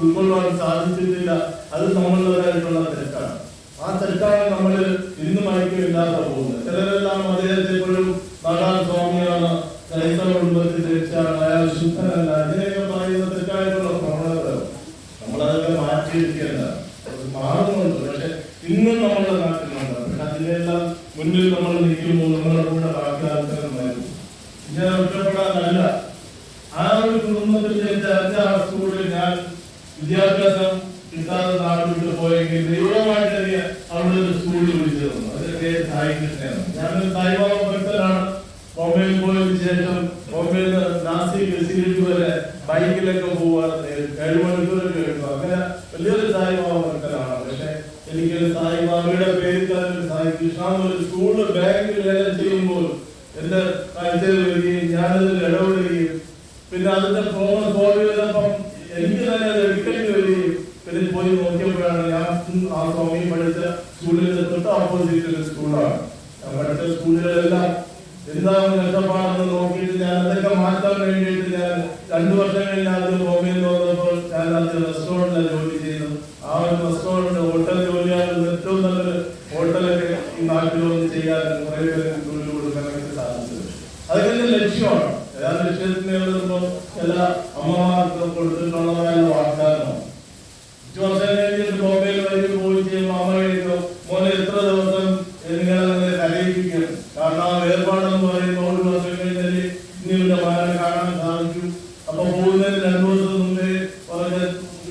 ഉൾക്കൊള്ളാൻ സാധിച്ചിട്ടില്ല. അത് നമ്മളുടേതായിട്ടുള്ള തെറ്റാണ് ആ തെറ്റാണ് നമ്മൾ ഇന്നും ഐക്യമില്ലാതെ പോകുന്നത്. ചിലരെല്ലാം അദ്ദേഹത്തെ എപ്പോഴും നാടാൻ സ്വാമിയാണ് ക്രൈസ്തവ കുടുംബത്തിൽ രക്ഷയാണ് അയാൾ ശുദ്ധനല്ല ഇതിനെയൊക്കെ പറയുന്ന തെറ്റായിട്ടുള്ള പ്രവണതകൾ നമ്മളതൊക്കെ മാറ്റിയിരിക്കേണ്ട. മാറുന്നുണ്ട്. പക്ഷെ ഇന്നും നമ്മുടെ നാട്ടിലുണ്ട്. പക്ഷെ അതിനെല്ലാം മുന്നിൽ നമ്മൾ നിൽക്കുമ്പോൾ നമ്മുടെ കൂടെ ബാക്കി ആൾക്കാരും ഇങ്ങനെ ഒറ്റപ്പെടാനല്ല. ആ ഒരു കുടുംബത്തിൽ അഞ്ചാം സ്കൂളിൽ ഞാൻ വിദ്യാഭ്യാസം കിട്ടാതെ നാട് വിട്ടു പോയെങ്കിൽ ദൈവമായിട്ട് അവിടെ ഒരു സ്കൂളിൽ വിളിച്ചു തന്നു. സായി കൃഷ്ണയാണ്. ഞാൻ സായിബാബ ഭക്തനാണ്. ബോംബെയിൽ പോയതിനു ശേഷം ബോംബെയിൽ നാസിക് സിരിജ് വരെ ബൈക്കിലൊക്കെ പോവാറ് ഏഴ് മണിക്കൂറൊക്കെ എടുക്കും അങ്ങനെ വലിയൊരു സായിബാബ ഭക്തനാണ് പക്ഷെ എനിക്ക് സായിബാബയുടെ പേരിൽ തന്നെ സായി കൃഷ്ണ ഒരു സ്കൂളിൽ ബാങ്കിൽ ചെയ്യുമ്പോൾ എന്റെ കാഴ്ചയിൽ വരികയും ഞാനതിൽ ഇടപെടുകയും പിന്നെ അതിന്റെ ഫോൺ ഫോൺ ചെയ്തപ്പം എനിക്ക് തന്നെ അത് എടുക്കേണ്ടി വരികയും പിന്നെ പോയി നോക്കിയപ്പോഴാണ് ഞാൻ ആ സ്വാമി പഠിച്ച സ്കൂളിൽ തൊട്ട് ഓപ്പോസിറ്റ് സ്കൂളാണ്. ഞാൻ പഠിച്ച സ്കൂളുകളെല്ലാം എന്താണ് കഷ്ടപ്പാടെന്ന് നോക്കിയിട്ട് ഞാൻ അതൊക്കെ മാറ്റാൻ വേണ്ടിയിട്ട് ഞാൻ വർഷം കഴിഞ്ഞാൽ ബോംബെയിൽ വന്നപ്പോൾ ഞാൻ അത് ജോലി ചെയ്തത് ആ ഒരു ഹോട്ടൽ ജോലിയാണ് ഏറ്റവും നല്ലൊരു ഹോട്ടലൊക്കെ ഈ നാട്ടിൽ ചെയ്യാൻ കുറേ പേര് ജോലി കൊടുക്കാനൊക്കെ സാധിച്ചത്. അതൊക്കെ ലക്ഷ്യത്തിന് എഴുതുമ്പോൾ എല്ലാ അമ്മമാർക്കും കൊടുത്തിട്ടുള്ളതായ വാഗ്ദാനമാണ്. അഞ്ചു വർഷം കഴിഞ്ഞിട്ട് ബോംബെയിൽ വഴി പോയി ചെയ്യുമ്പോൾ അമ്മ കഴിക്കും മോനെ എത്ര ദിവസം നിങ്ങളെ കരയിപ്പിക്കും? കാരണം ആ വേർപാടെന്ന് പറയുമ്പോൾ ഒരു വർഷം കഴിഞ്ഞാൽ ഇനിയുടെ മകനെ കാണാൻ സാധിക്കും. അപ്പൊ പോകുന്നതിന് രണ്ടു ദിവസം മുമ്പേ പറഞ്ഞ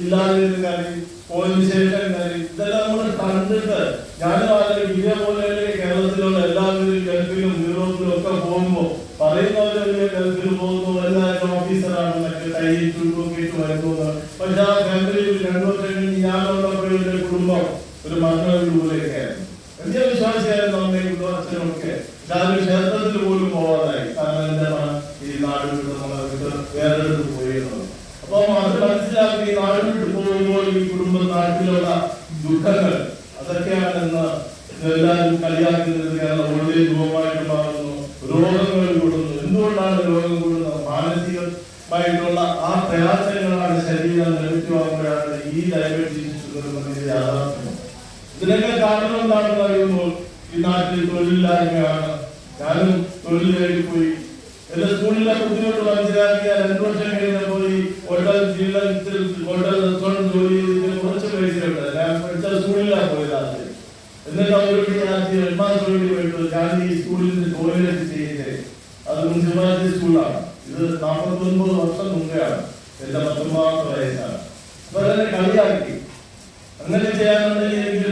ഇല്ലാതിരുന്ന കാര്യം പോയതിനു ശേഷം കാര്യം. ഇതെല്ലാം നമ്മൾ കണ്ടിട്ട് ഞാനും ആലോചിക്കും ഇതേപോലെ കേരളത്തിലുള്ള എല്ലാവരും ഗൾഫിലും യൂറോപ്പിലും ഒക്കെ പോകുമ്പോൾ പറയുന്നവരല്ലേ ഗൾഫിൽ പോകുന്നു ഒരു മരണവിലൂടെയൊക്കെയായിരുന്നു വലിയ വിശ്വാസിയായിരുന്നു അമ്മയും അച്ഛനും ഒക്കെ ഞാനൊരു ക്ഷേത്രത്തിൽ പോലും പോകാതായി കാരണം എന്താണ്? ഈ നാട് വിട്ട് നമ്മളെ വിട്ട് വേറെടുത്ത് പോയിരുന്നത് അപ്പൊ അത് മനസ്സിലാക്കി ഈ നാട് വിട്ട് പോകുമ്പോൾ ഈ കുടുംബ നാട്ടിലുള്ള ദുഃഖങ്ങൾ അതൊക്കെയാണെന്ന് എല്ലാവരും കളിയാക്കുന്നത് കേരളം വളരെ രൂപമായിട്ട് മാറുന്നു. രോഗങ്ങൾ കൂടുന്നു. എന്തുകൊണ്ടാണ് രോഗം കൂടുന്നത്? മാനസികമായിട്ടുള്ള ആ പ്രയാസങ്ങളാണ് ശരീരം ലഭിക്കുവാകുമ്പോഴാണ് ഈ ഡയബറ്റീസ് യാഥാർത്ഥ്യം. ഇതിനൊക്കെ കാരണം എന്താണെന്ന് അറിയുമ്പോൾ ഈ നാട്ടിൽ തൊഴിലില്ലായ്മയാണ്. ഞാനും തൊഴിൽ പോയി എന്റെ സ്കൂളിലെ ബുദ്ധിമുട്ട് മനസ്സിലാക്കിയ രണ്ടു വർഷം കഴിഞ്ഞപ്പോൾ പോയി ഹോട്ടൽ ജോലി കുറച്ച് പൈസയുണ്ട് ഞാൻ പഠിച്ച സ്കൂളിലാണ് പോയത് ആദ്യം. എന്നിട്ട് അവരോട് ഞാൻ ഈ സ്കൂളിൽ ടോയ്ലറ്റ് അത് സ്കൂളാണ്. ഇത് നാൽപ്പത്തി ഒൻപത് വർഷം മുമ്പെയാണ്. എന്റെ പത്തൊമ്പതാമത്തെ വയസ്സാണ്. അപ്പൊ അതിനെ കളിയാക്കി. അങ്ങനെ ചെയ്യാനുണ്ടെങ്കിൽ എനിക്ക്